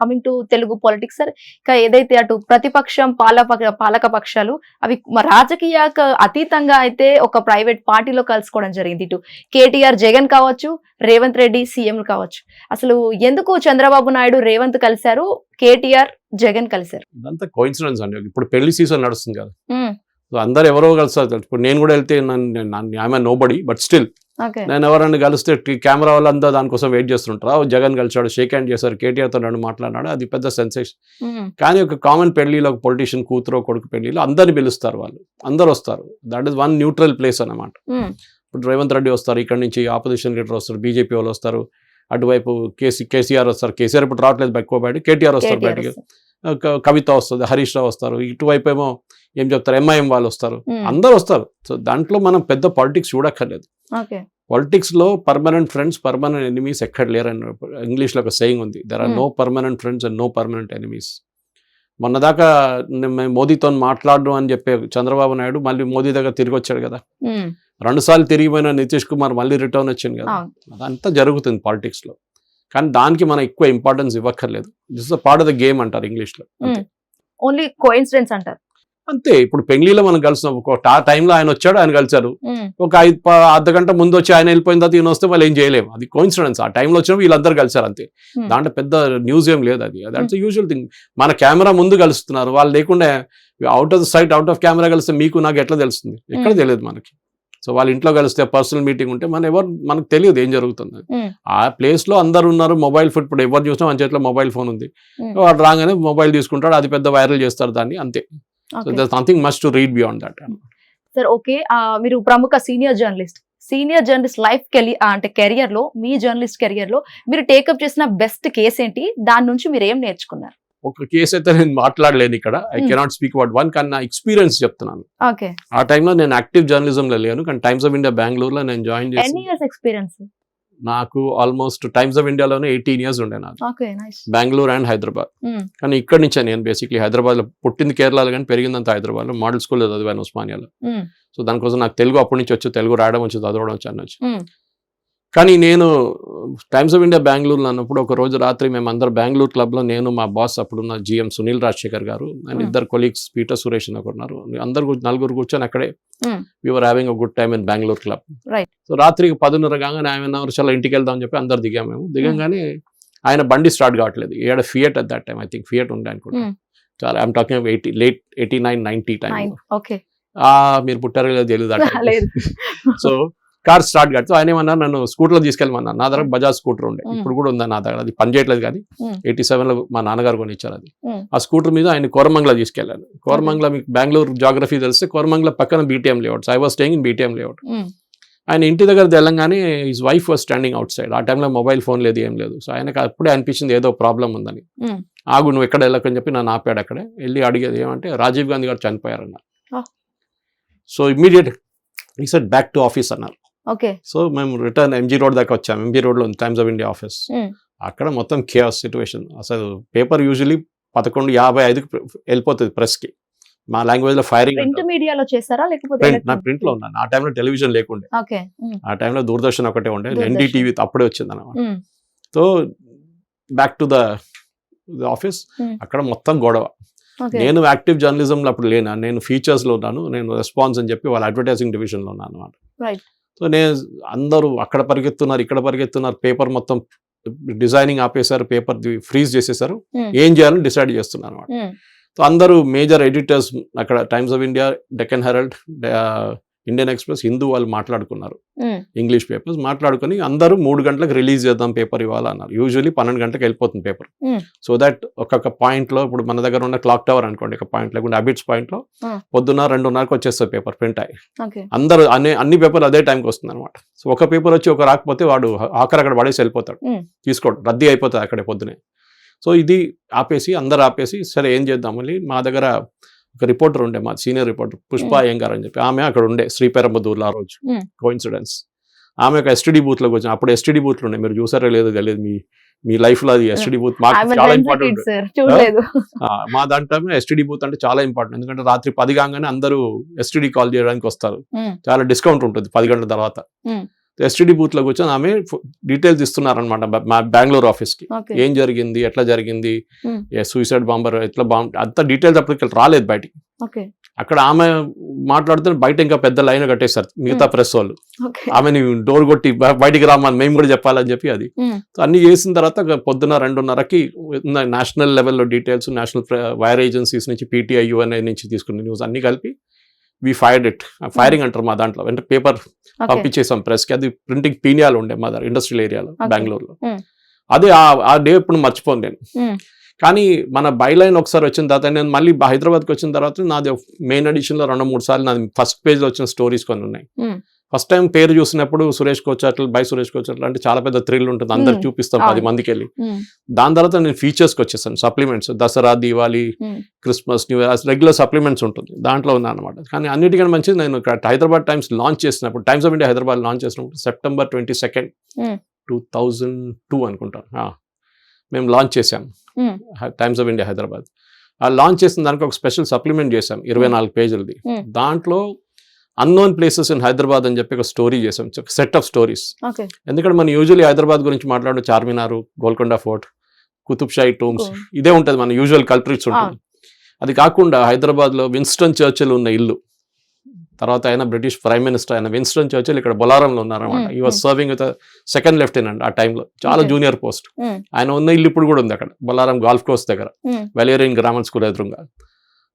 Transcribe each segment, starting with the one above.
Coming to Telugu politics sir ఇక ఏదైతే అటు ప్రతిపక్షం పాలక పాలక పక్షాలు అవి రాజకీయాలకు అతీతంగా అయితే ఒక ప్రైవేట్ పార్టీలో కలుసుకోవడం జరిగింది ఇటు. కేటీఆర్ జగన్ కావచ్చు రేవంత్ రెడ్డి సీఎం కావచ్చు. అసలు ఎందుకు చంద్రబాబు నాయుడు రేవంత్ కలిశారు కేటీఆర్ జగన్ కలిశారు? ఇదంతా కోయిన్సిడెన్స్ అండి. ఇప్పుడు పెళ్ళి సీజన్ నడుస్తుంది కదా. అందరు ఎవరో కలుస్తారు ఇప్పుడు నేను కూడా వెళ్తే I'm nobody but still నేను ఎవరైనా కలిస్తే కెమెరా వాళ్ళంతా దానికోసం వెయిట్ చేస్తుంటారు. "ఆ, జగన్ కలిసాడు షేక్ హ్యాండ్ చేశారు కేటీఆర్తో నన్ను మాట్లాడినాడు అది పెద్ద సెన్సేషన్. కానీ ఒక కామన్ పెళ్ళిలో ఒక పొలిటీషియన్ కూతురు కొడుకు పెళ్ళిలో అందరిని పిలుస్తారు వాళ్ళు. అందరు వస్తారు. That is one neutral place అన్నమాట. ఇప్పుడు రేవంత్ రెడ్డి వస్తారు ఇక్కడ నుంచి ఆపోజిషన్ లీడర్ వస్తారు బీజేపీ వాళ్ళు వస్తారు అటువైపు కేసీ కేసీఆర్ వస్తారు కేసీఆర్ ఇప్పుడు రావట్లేదు ఎక్కువ బయట కేటీఆర్ వస్తారు బయటకి. కవిత వస్తుంది హరీష్ రావు వస్తారు ఇటువైపు ఏమో ఏం చెప్తారు? ఎంఐఎం వాళ్ళు వస్తారు. అందరు వస్తారు. సో దాంట్లో మనం పెద్ద పాలిటిక్స్ చూడక్కర్లేదు. ఓకే. పాలిటిక్స్లో పర్మనెంట్ ఫ్రెండ్స్ పర్మనెంట్ ఎనిమీస్ ఎక్కడ లేరని ఇంగ్లీష్లో ఒక సెయింగ్ ఉంది. There are. No permanent friends and no permanent enemies మొన్న దాకా మేము మోదీతో మాట్లాడడం అని చెప్పే చంద్రబాబు నాయుడు మళ్ళీ మోదీ దగ్గర తిరిగి వచ్చాడు కదా. రెండు సార్లు తిరిగిపోయిన నితీష్ కుమార్ మళ్ళీ రిటర్న్ వచ్చింది కదా. అదంతా జరుగుతుంది పాలిటిక్స్లో. కానీ దానికి మనం ఎక్కువ importance ఇవ్వక్కర్లేదు. This part of the game అంటారు ఇంగ్లీష్లో. అంతే. ఓన్లీ కోయిన్సిడెన్స్ అంటారు. అంతే. ఇప్పుడు పెంగ్లీలో మనం కలిసినాం. ఒక టైంలో ఆయన వచ్చాడు ఆయన కలిశారు. ఒక ఐదు అర్ధ గంట ముందు వచ్చి ఆయన వెళ్ళిపోయిన తర్వాత ఈయన వస్తే వాళ్ళు ఏం చేయలేము. అది కోయిన్సిడెన్స్ ఆ టైంలో వచ్చినప్పుడు వీళ్ళందరూ కలిసారు అంతే. దాంట్లో పెద్ద న్యూస్ ఏం లేదు అది. దట్స్ యూజువల్ థింగ్ మన కెమెరా ముందు కలుస్తున్నారు. వాళ్ళు లేకుండా out of the sight out of camera కలిస్తే మీకు నాకు ఎట్లా తెలుస్తుంది? ఎక్కడ. తెలియదు మనకి. సో వాళ్ళ ఇంట్లో కలిస్తే పర్సనల్ మీటింగ్ ఉంటే మన ఎవరు మనకు తెలియదు ఏం జరుగుతుంది. ఆ ప్లేస్లో అందరు ఉన్నారు. మొబైల్ ఫోన్ ఇప్పుడు ఎవరు చూసినా మన చేతిలో మొబైల్ ఫోన్ ఉంది. వాడు రాగానే మొబైల్ తీసుకుంటాడు. అది పెద్ద వైరల్ చేస్తారు దాన్ని. అంతే. So something must to read beyond that sir okay మీరు ప్రముఖ senior journalist senior journalist life కెలి అంటే కెరియర్లో మీ జర్నలిస్ట్ కెరియర్లో మీరు టేకప్ చేసిన బెస్ట్ కేసు ఏంటి? దాని నుంచి మీరు ఏం నేర్చుకున్నారు? ఒక కేసు అయితే నేను మాట్లాడలేను ఇక్కడ. I. Cannot speak about one కానీ నా ఎక్స్పీరియన్స్ చెప్తున్నాను. ఓకే ఆ టైంలో నేను యాక్టివ్ జర్నలిజంలో లేను కానీ టైమ్స్ ఆఫ్ ఇండియా బెంగళూరులో నేను జాయిన్ చేసి ఎక్స్పీరియన్స్ నాకు ఆల్మోస్ట్ టైమ్స్ ఆఫ్ ఇండియాలోనే ఎయిటీన్ ఇయర్స్ ఉండే నాకు. బెంగళూరు అండ్ హైదరాబాద్ కానీ ఇక్కడి నుంచే నేను బేసిక్లీ హైదరాబాద్లో పుట్టింది కేరళలో కానీ పెరిగిందంతా హైదరాబాద్లో మోడల్ స్కూల్లో చదివాను ఉస్మానియాలో. సో దానికోసం నాకు తెలుగు అప్పటి నుంచి వచ్చు తెలుగు రాయడం వచ్చు చదవడం వచ్చు అనొచ్చు కానీ నేను టైమ్స్ ఆఫ్ ఇండియా బెంగళూరులో అన్నప్పుడు ఒక రోజు రాత్రి మేము అందరు బెంగళూరు క్లబ్లో నేను మా బాస్ అప్పుడున్న జిఎం సునీల్ రాజశేఖర్ గారు అండ్ Hmm. ఇద్దరు కొలీగ్స్ పీటర్ సురేష్ అని ఒకరు ఉన్నారు. అందరు నలుగురు కూర్చొని అక్కడే Hmm. We're having a good time in Bengaluru club. So రాత్రికి పదున్నర కాగానే ఆయన చాలా ఇంటికి వెళ్దాం అని చెప్పి అందరు దిగాం మేము. దిగంగానే ఆయన బండి స్టార్ట్ కావట్లేదు. ఏడ Fiat at that time I think Fiat ఉండే అనుకుంటా. Hmm. చాలా I'm talking eighty late eighty nine ninety time మీరు పుట్టారో లేదో తెలియదు సో కార్ స్టార్ట్ కడితే ఆయన ఏమన్నారు? నన్ను స్కూటర్లో తీసుకెళ్ళమన్నారు. నా దగ్గర బజాజ్ స్కూటర్ ఉండే. ఇప్పుడు కూడా ఉందా నా దగ్గర? అది పనిచేయట్లేదు కానీ. ఎయిటీ సెవెన్లో మా నాన్నగారు కొని ఇచ్చారు అది. ఆ స్కూటర్ మీద ఆయన కోరమంగళ తీసుకెళ్ళాను కోరమంగళ మీకు బెంగళూరు జాగ్రఫీ తెలిస్తే కోరమంగళ పక్కన BTM layouts I was staying in BTM layout. ఆయన ఇంటి దగ్గర తెలంగానే his wife was standing out side టైంలో మొబైల్ ఫోన్ లేదు ఏం లేదు. సో ఆయనకు అప్పుడే అనిపించింది ఏదో ప్రాబ్లం ఉందని. ఆగు నువ్వు ఎక్కడ వెళ్ళకని చెప్పి నన్ను ఆపాడు అక్కడే. వెళ్ళి అడిగేది ఏమంటే రాజీవ్ గాంధీ గారు చనిపోయారన్న Oh. So immediate he set back to office అన్నారు. ఓకే. సో మేము రిటర్న్ ఎంజీ రోడ్ దాకా వచ్చాము ఎంజీ రోడ్లో టైమ్స్ ఆఫ్ ఇండియా ఆఫీస్. అక్కడ మొత్తం కేఆస్ సిచ్యువేషన్ అసలు పేపర్ యూజువలీ పదకొండు యాభై ఐదుకి వెళ్ళిపోతుంది ప్రెస్కి మా లాంగ్వేజ్లో ఫైరింగ్ ప్రింట్ మీడియాలో చేస్తారా? లేకపోతే ప్రింట్ నా ప్రింట్లో ఉన్నాను. ఆ టైంలో టెలివిజన్ లేకుండే. ఓకే. ఆ టైంలో దూరదర్శన్ ఒకటే ఉండే. ఎన్డీటీవీ అప్పుడే వచ్చింది అనమాట so back to the office. అక్కడ మొత్తం గొడవ. నేను యాక్టివ్ జర్నలిజంలో అప్పుడు లేనా? నేను ఫీచర్స్లో ఉన్నాను. నేను రెస్పాన్స్ అని చెప్పి వాళ్ళ అడ్వర్టైజింగ్ డివిజన్లో ఉన్నాను అనమాట. సో నేను అందరూ అక్కడ పరిగెత్తున్నారు ఇక్కడ పరిగెత్తున్నారు పేపర్ మొత్తం డిజైనింగ్ ఆపేశారు పేపర్ ఫ్రీజ్ చేసేసారు. ఏం చేయాలని డిసైడ్ చేస్తున్నారు అనమాట సో అందరూ మేజర్ ఎడిటర్స్ అక్కడ Times of India Deccan Herald Indian Express Hindu వాళ్ళు మాట్లాడుకున్నారు. ఇంగ్లీష్ పేపర్స్ మాట్లాడుకొని అందరూ మూడు గంటలకు రిలీజ్ చేద్దాం పేపర్ ఇవ్వాలి అన్నారు. యూజువలీ పన్నెండు గంటలకు వెళ్ళిపోతుంది పేపర్. సో దట్ ఒక్కొక్క పాయింట్లో ఇప్పుడు మన దగ్గర ఉన్న క్లాక్ టవర్ అనుకోండి ఒక పాయింట్ లేకుంటే అబిట్స్ పాయింట్లో Hmm. పొద్దున్న రెండున్నరకు వచ్చేస్తుంది పేపర్ ప్రింట్ అయ్యి. అందరూ అన్ని అన్ని పేపర్లు అదే టైంకి వస్తుంది అనమాట సో ఒక పేపర్ వచ్చి ఒక రాకపోతే వాడు ఆఖరు అక్కడ పడేసి వెళ్ళిపోతాడు. తీసుకోడు రద్దీ అయిపోతుంది అక్కడే పొద్దునే. సో ఇది ఆపేసి అందరు ఆపేసి సరే ఏం చేద్దాం మళ్ళీ మా దగ్గర ఒక రిపోర్టర్ ఉండే మా సీనియర్ రిపోర్టర్ పుష్ప. అయ్యంగార్ అని చెప్పి. ఆమె అక్కడ ఉండే శ్రీపెరంబదూర్లో ఆ రోజు. కోఇన్సిడెన్స్ ఆమె ఒక ఎస్టీడీ బూత్లోకి వచ్చిన అప్పుడు ఎస్టీడీ బూత్లు ఉండే. మీరు చూసారో లేదో తెలియదు. మీ మీ లైఫ్లో అది ఎస్టీడీ బూత్ మాకు చాలా ఇంపార్టెంట్ మా దాంట్లో ఎస్టీడీ బూత్ అంటే చాలా ఇంపార్టెంట్ ఎందుకంటే రాత్రి పది కాగానే అందరూ ఎస్టీడీ కాల్ చేయడానికి వస్తారు. చాలా డిస్కౌంట్ ఉంటుంది. పది గంటల తర్వాత. ఎస్టీడీ బూత్లో కూర్చొని ఆమె డీటెయిల్స్ ఇస్తున్నారనమాట మా బెంగళూరు ఆఫీస్కి. ఓకే. ఏం జరిగింది? ఎట్లా జరిగింది. సూసైడ్ బాంబర్ ఎట్లా బాంబ్ అంత డీటెయిల్స్ అప్పటికి రాలేదు బయటికి. అక్కడ ఆమె మాట్లాడుతూ బయట ఇంకా పెద్ద లైన్ కట్టేశారు మిగతా ప్రెస్ వాళ్ళు. ఆమెని డోర్ కొట్టి బయటికి రామని మేము కూడా చెప్పాలని చెప్పి అది. అన్ని చేసిన తర్వాత పొద్దున రెండున్నరకి నేషనల్ లెవెల్లో డీటెయిల్స్ నేషనల్ వైర్ ఏజెన్సీస్ నుంచి పీటీఐ యుఎన్ఐ నుంచి తీసుకున్న న్యూస్ అన్ని కలిపి వి ఫైర్డ్ ఇట్ ఫైరింగ్ అంటారు మా దాంట్లో అంటే పేపర్ పంపించేసాం ప్రెస్కి అది ప్రింటింగ్ పీనియాలు ఉండే మా దగ్గర ఇండస్ట్రియల్ ఏరియాలో. బెంగళూరులో. అదే ఆ- డే ఇప్పుడు మర్చిపోను నేను. కానీ మన బైలైన్ ఒకసారి వచ్చిన తర్వాత నేను మళ్ళీ హైదరాబాద్కి వచ్చిన తర్వాత నాది మెయిన్ ఎడిషన్లో రెండు మూడు సార్లు నాది ఫస్ట్ పేజ్లో వచ్చిన స్టోరీస్ కొన్ని ఉన్నాయి. ఫస్ట్ టైం పేరు చూసినప్పుడు సురేష్ కోచట్లు బై సురేష్ కోచట్లు అంటే చాలా పెద్ద థ్రిల్ ఉంటుంది. Hmm. చూపిస్తాం పది. మందికి వెళ్ళి దాని తర్వాత నేను ఫీచర్స్కి వచ్చేసాను supplements Dasara Diwali Hmm. Christmas new year regular supplements ఉంటుంది. దాంట్లో ఉన్నా అనమాట కానీ అన్నిటికంటే మంచిది నేను ఇక్కడ హైదరాబాద్ టైమ్స్ లాంచ్ చేసినప్పుడు Times of India Hyderabad launch చేసినప్పుడు September twenty second. Two thousand two అనుకుంటాను. మేము లాంచ్ చేసాం టైమ్స్ ఆఫ్ ఇండియా హైదరాబాద్. ఆ లాంచ్ చేసిన దానికి ఒక స్పెషల్ సప్లిమెంట్ చేసాం ఇరవై నాలుగు పేజీలది. దాంట్లో అన్నోన్ ప్లేసెస్ ఇన్ హైదరాబాద్ అని చెప్పి ఒక స్టోరీ చేసాం సెట్ ఆఫ్ స్టోరీస్ ఎందుకంటే మనం యూజువల్లీ హైదరాబాద్ గురించి మాట్లాడు చార్మినార్ గోల్కొండ ఫోర్ట్ కుతుబ్ షాహీ టూమ్స్. ఇదే ఉంటుంది మన యూజువల్ కల్ప్రిట్స్ ఉంటుంది. అది కాకుండా హైదరాబాద్లో విన్స్టన్ చర్చిల్ ఉన్న ఇల్లు. తర్వాత ఆయన బ్రిటిష్ ప్రైమ్ మినిస్టర్ ఆయన విన్స్టన్ చర్చిల్ ఇక్కడ బొలారంలో ఉన్నారన్నమాట. He was. Serving with second lieutenant ఆ టైంలో చాలా. Junior post Hmm. ఆయన ఉన్న ఇల్లు ఇప్పుడు కూడా ఉంది అక్కడ బొలారం గాల్ఫ్ కోర్స్ దగ్గర. వెలేరియన్ గ్రామర్ స్కూల్ ఎదురుగా.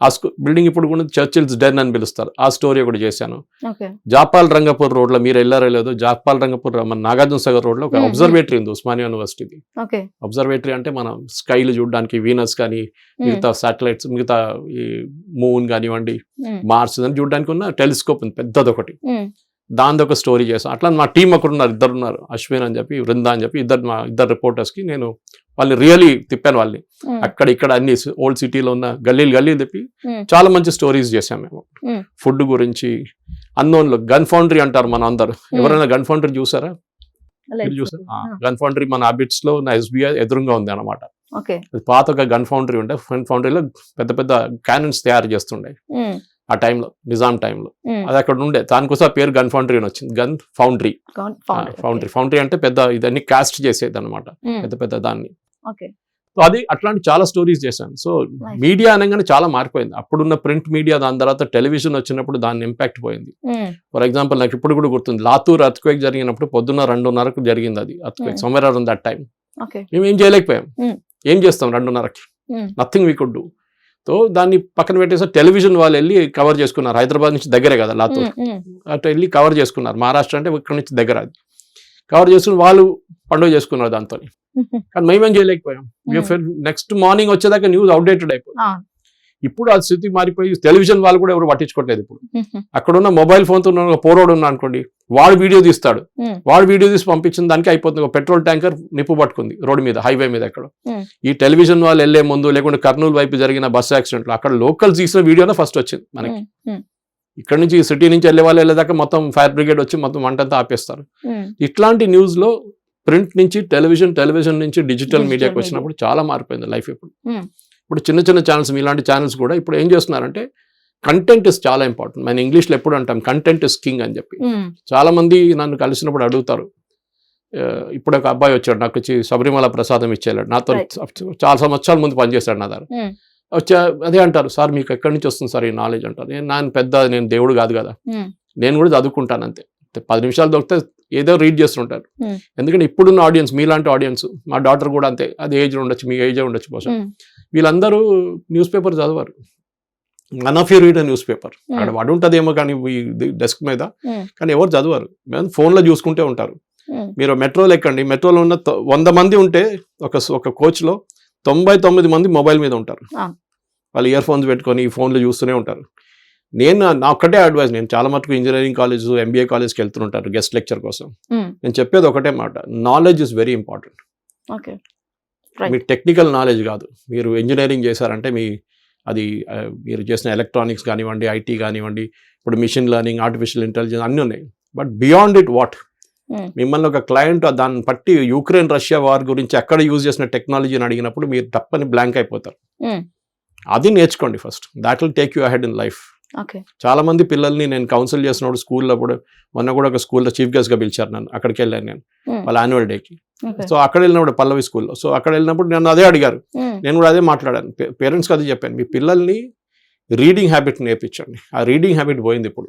ఆ బిల్డింగ్ ఇప్పుడు కూడా చర్చిల్స్ డెన్ అని పిలుస్తారు. ఆ స్టోరీ ఒకటి చేశాను. జాపాల్ రంగపూర్ రోడ్లో మీరు వెళ్ళారో లేదో జాపాల్ రంగపూర్ మన నాగార్జున సాగర్ రోడ్లో ఒక. అబ్జర్వేటరీ ఉంది ఉస్మానియా యూనివర్సిటీది ఓకే. అబ్జర్వేటరీ అంటే మనం స్కైలు చూడడానికి వీనస్ కానీ మిగతా శాటిలైట్స్ మిగతా ఈ మూన్ కానివ్వండి మార్స్ అని చూడడానికి ఉన్న టెలిస్కోప్ ఉంది పెద్దది ఒకటి దాని ఒక స్టోరీ చేసాం అట్లా మా టీం ఒకరు ఉన్నారు ఇద్దరు ఉన్నారు అశ్విన్ అని చెప్పి వృందా అని చెప్పి ఇద్దరు మా ఇద్దరు రిపోర్టర్స్కి నేను వాళ్ళని రియలీ తిప్పాను వాళ్ళని. అక్కడ ఇక్కడ అన్ని ఓల్డ్ సిటీలో ఉన్న గల్లీలు గల్లీలు తిప్పి చాలా మంచి స్టోరీస్ చేసాం మేము. ఫుడ్ గురించి అన్నోన్లో గన్ ఫౌండరీ అంటారు మన అందరు. ఎవరైనా గన్ ఫౌండరీ చూసారా? చూసారా? గన్ ఫౌండరీ మన హ్యాబిట్స్లో నా ఎస్బీఐ ఎదురుగా ఉంది అనమాట పాత ఒక గన్ ఫౌండరీ ఉండే గన్ ఫౌండరీలో పెద్ద పెద్ద క్యానన్స్ తయారు చేస్తుండే. ఆ టైంలో నిజాం టైంలో. అది అక్కడ ఉండే. దానికోసం ఆ పేరు గన్ ఫౌండరీ అని వచ్చింది. Gun foundry. ఫౌండర్. ఫౌండరీ. అంటే పెద్ద ఇదన్నీ కాస్ట్ చేసేది అనమాట పెద్ద పెద్ద దాన్ని. అది అట్లాంటి చాలా స్టోరీస్ చేశాను. సో. మీడియా అనగానే చాలా మారిపోయింది. అప్పుడున్న ప్రింట్ మీడియా దాని తర్వాత టెలివిజన్ వచ్చినప్పుడు దాని ఇంపాక్ట్ పోయింది. ఫర్ ఎగ్జాంపుల్ నాకు ఇప్పుడు కూడా గుర్తుంది. లాతూర్ అర్త్క్వేక్ జరిగినప్పుడు పొద్దున్న రెండున్నరకు జరిగింది అది. అర్త్క్వేక్. సమ్వేర్ దట్ టైం మేము ఏం చేయలేకపోయాం. ఏం చేస్తాం రెండున్నరకి? Nothing we could do so దాన్ని పక్కన పెట్టేసి టెలివిజన్ వాళ్ళు వెళ్ళి కవర్ చేసుకున్నారు. హైదరాబాద్ నుంచి దగ్గరే కదా లాతూర్. అటు వెళ్ళి కవర్ చేసుకున్నారు. మహారాష్ట్ర అంటే ఇక్కడ నుంచి దగ్గర అది. కవర్ చేసుకుని వాళ్ళు పండుగ చేసుకున్నారు దాంతో కానీ మేమేం చేయలేకపోయాం. నెక్స్ట్ మార్నింగ్ వచ్చేదాకా న్యూస్ అవుడేటెడ్ అయిపోయింది. ఇప్పుడు ఆ స్థితి మారిపోయి టెలివిజన్ వాళ్ళు కూడా ఎవరు పట్టించుకోవట్లేదు ఇప్పుడు. ఉమ్, అక్కడ ఉన్న మొబైల్ ఫోన్తో ఉన్న పోరోడు ఉన్నా అనుకోండి వాడు వీడియో తీస్తాడు. వాడు వీడియో తీసి పంపించిన దానికి అయిపోతుంది. ఒక పెట్రోల్ ట్యాంకర్ నిప్పు పట్టుకుంది రోడ్డు మీద హైవే మీద ఎక్కడ. ఈ టెలివిజన్ వాళ్ళు వెళ్ళే ముందు లేకుంటే కర్నూలు వైపు జరిగిన బస్ యాక్సిడెంట్లో అక్కడ లోకల్ తీసిన వీడియోనే ఫస్ట్ వచ్చింది మనకి. ఇక్కడ నుంచి సిటీ నుంచి వెళ్ళే వాళ్ళు వెళ్ళేదాకా మొత్తం ఫైర్ బ్రిగేడ్ వచ్చి మొత్తం వంటంతా ఆపేస్తారు. ఇట్లాంటి న్యూస్లో ప్రింట్ నుంచి టెలివిజన్ టెలివిజన్ నుంచి డిజిటల్ మీడియాకి. వచ్చినప్పుడు చాలా మారిపోయింది లైఫ్ ఇప్పుడు. ఇప్పుడు చిన్న చిన్న ఛానల్స్ ఇలాంటి ఛానల్స్ కూడా ఇప్పుడు ఏం చేస్తున్నారంటే కంటెంట్ ఇస్ చాలా ఇంపార్టెంట్ మన ఇంగ్లీష్లో ఎప్పుడు అంటాం కంటెంట్ ఇస్ కింగ్ అని చెప్పి. చాలా మంది నన్ను కలిసినప్పుడు అడుగుతారు. ఇప్పుడు ఒక అబ్బాయి వచ్చాడు నాకు వచ్చి శబరిమల ప్రసాదం ఇచ్చేయాడు నాతో. చాలా సంవత్సరాల ముందు పనిచేశాడు నా దగ్గర. వచ్చా అదే అంటారు సార్ మీకు ఎక్కడి నుంచి వస్తుంది సార్ ఈ నాలెడ్జ్ అంటారు. నేను నాన్న పెద్ద నేను దేవుడు కాదు కదా. నేను కూడా చదువుకుంటాను అంతే. పది నిమిషాలు దొరికితే ఏదో రీడ్ చేస్తుంటారు. ఎందుకంటే ఇప్పుడున్న ఆడియన్స్ మీలాంటి ఆడియన్స్ మా డాటర్ కూడా అంతే. అది ఏజ్ ఉండొచ్చు మీ ఏజ్ ఉండొచ్చు బహుశా. వీళ్ళందరూ న్యూస్ పేపర్ చదవరు one of you read newspaper అక్కడ వాడు ఉంటుందేమో కానీ డెస్క్ మీద Hmm. కానీ ఎవరు చదవరు? మేము ఫోన్లో చూసుకుంటే ఉంటారు. ఉమ్, మీరు మెట్రోలో ఎక్కండి. మెట్రోలో ఉన్న వంద మంది ఉంటే ఒక ఒక కోచ్లో తొంభై తొమ్మిది మంది మొబైల్ మీద ఉంటారు. వాళ్ళు ఇయర్ ఫోన్స్ పెట్టుకొని ఈ ఫోన్లు చూస్తూనే ఉంటారు. నేను నా- ఒక్కటే అడ్వైస్ నేను చాలా మటుకు ఇంజనీరింగ్ కాలేజ్ ఎంబీఏ కాలేజ్కి వెళ్తుంటారు గెస్ట్ లెక్చర్ కోసం. ఉమ్, నేను చెప్పేది ఒకటే మాట. Knowledge is very important. Me technical knowledge కాదు. మీరు ఇంజనీరింగ్ చేశారంటే మీ అది మీరు చేసిన ఎలక్ట్రానిక్స్ కానివ్వండి ఐటీ కానివ్వండి ఇప్పుడు మిషన్ లెర్నింగ్ ఆర్టిఫిషియల్ ఇంటెలిజెన్స్ అన్నీ ఉన్నాయి. బట్ బియాండ్ ఇట్ వాట్ మిమ్మల్ని ఒక క్లయింట్ దాన్ని బట్టి యూక్రెయిన్ రష్యా వార్ గురించి ఎక్కడ యూజ్ చేసిన టెక్నాలజీని అడిగినప్పుడు మీరు తప్పని బ్లాంక్ అయిపోతారు. ఉమ్, అది నేర్చుకోండి first that will take you ahead in life చాలా మంది పిల్లల్ని నేను కౌన్సిల్ చేసినప్పుడు స్కూల్లో అప్పుడు మొన్న కూడా ఒక స్కూల్లో చీఫ్ గెస్ట్గా పిలిచారు నన్ను అక్కడికి వెళ్ళాను నేను వాళ్ళ యాన్యువల్ డేకి. సో అక్కడ వెళ్ళినప్పుడు పల్లవి స్కూల్లో సో అక్కడ వెళ్ళినప్పుడు నన్ను అదే అడిగారు. నేను కూడా అదే మాట్లాడాను. పేరెంట్స్కి అదే చెప్పాను మీ పిల్లల్ని రీడింగ్ హ్యాబిట్ నేర్పించండి. ఆ రీడింగ్ హ్యాబిట్ పోయింది ఇప్పుడు.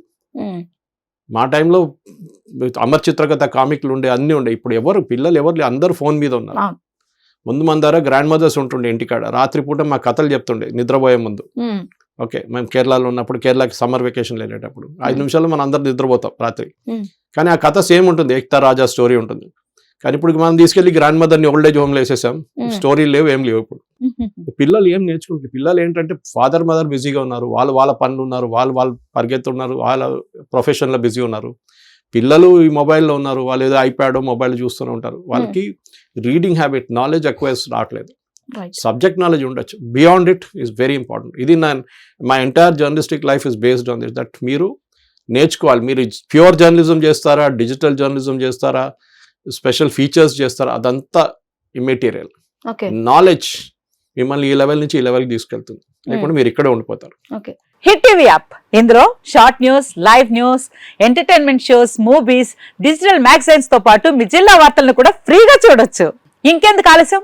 మా టైంలో అమర్ చిత్రకథ కామిక్లు ఉండే అన్నీ ఉండే. ఇప్పుడు ఎవరు పిల్లలు ఎవరు అందరూ ఫోన్ మీద ఉన్నారు. ముందు మన దగ్గర గ్రాండ్ మదర్స్ ఉంటుండే ఇంటికాడ. రాత్రిపూట మా కథలు చెప్తుండే నిద్రపోయే ముందు. ఓకే మేము కేరళలో ఉన్నప్పుడు కేరళకి సమ్మర్ వెకేషన్ వెళ్ళేటప్పుడు ఐదు. నిమిషాల్లో మనం అందరు నిద్రపోతాం రాత్రి. కానీ ఆ కథ సేమ్ ఉంటుంది ఏక్తా రాజా స్టోరీ ఉంటుంది. కానీ ఇప్పుడు మనం తీసుకెళ్ళి గ్రాండ్ మదర్ని ఓల్డ్ ఏజ్ హోమ్లో వేసేసాం ఉమ్, స్టోరీలు లేవు ఏం లేవు ఇప్పుడు. పిల్లలు ఏం నేర్చుకుంటారు పిల్లలు ఏంటంటే ఫాదర్ మదర్ బిజీగా ఉన్నారు వాళ్ళు వాళ్ళ పనులు ఉన్నారు వాళ్ళు వాళ్ళు పరిగెత్తున్నారు వాళ్ళ ప్రొఫెషన్లో బిజీ ఉన్నారు. పిల్లలు ఈ మొబైల్లో ఉన్నారు వాళ్ళు ఏదో ఐప్యాడ్ మొబైల్ చూస్తూనే ఉంటారు. వాళ్ళకి రీడింగ్ హ్యాబిట్ నాలెడ్జ్ ఎక్కువ రావట్లేదు. సబ్జెక్ట్ నాలెడ్జ్ ఉండొచ్చు. Beyond it is very important ఇది నా మా entire journalistic life is based on this that మీరు నేర్చుకోవాలి. మీరు ప్యూర్ జర్నలిజం చేస్తారా డిజిటల్ జర్నలిజం చేస్తారా స్పెషల్ ఫీచర్స్ చేస్తారా అదంతా ఇమ్మెటీరియల్ ఓకే. నాలెడ్జ్ మిమ్మల్ని ఈ లెవెల్ నుంచి ఈ లెవెల్కి తీసుకెళ్తుంది. లేకుంటే మీరు ఇక్కడే ఉండిపోతారు. ఓకే. హిట్ టీవీ యాప్ ఇందులో short news live news entertainment shows movies digital మ్యాగజైన్స్తో పాటు మీ జిల్లా వార్తలను కూడా ఫ్రీగా చూడొచ్చు. ఇంకెందుకు ఆలస్యం?